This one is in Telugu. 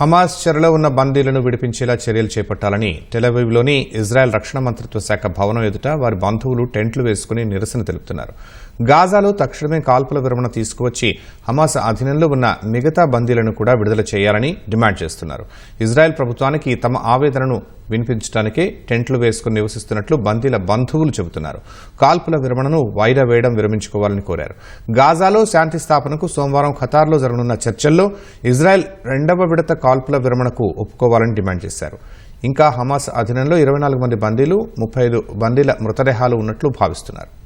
హమాస్ చెరలో ఉన్న బందీలను విడిపించేలా చర్యలు చేపట్టాలని టెలవీవ్లోని ఇజ్రాయెల్ రక్షణ మంత్రిత్వ శాఖ భవనం ఎదుట వారి బంధువులు టెంట్లు వేసుకుని నిరసన తెలుపుతున్నారు. గాజాలో తక్షణమే కాల్పుల విరమణ తీసుకువచ్చి హమాస్ అధీనంలో ఉన్న మిగతా బందీలను కూడా విడుదల చేయాలని డిమాండ్ చేస్తున్నారు. ఇజ్రాయెల్ ప్రభుత్వానికి తమ ఆవేదనను వినిపించడానికే టెంట్లు వేసుకుని నివసిస్తున్నట్లు బందీల బంధువులు చెబుతున్నారు. కాల్పుల విరమణను వాయిదా వేయడం విరమించుకోవాలని కోరారు. గాజాలో శాంతి స్థాపనకు సోమవారం ఖతార్లో జరగనున్న చర్చల్లో ఇజ్రాయెల్ రెండవ విడత కాల్పుల విరమణకు ఒప్పుకోవాలని డిమాండ్ చేశారు. ఇంకా హమాస్ అధీనంలో ఇరవై నాలుగు మంది బందీలు ముప్పై ఐదు బందీల మృతదేహాలు ఉన్నట్లు భావిస్తున్నారు.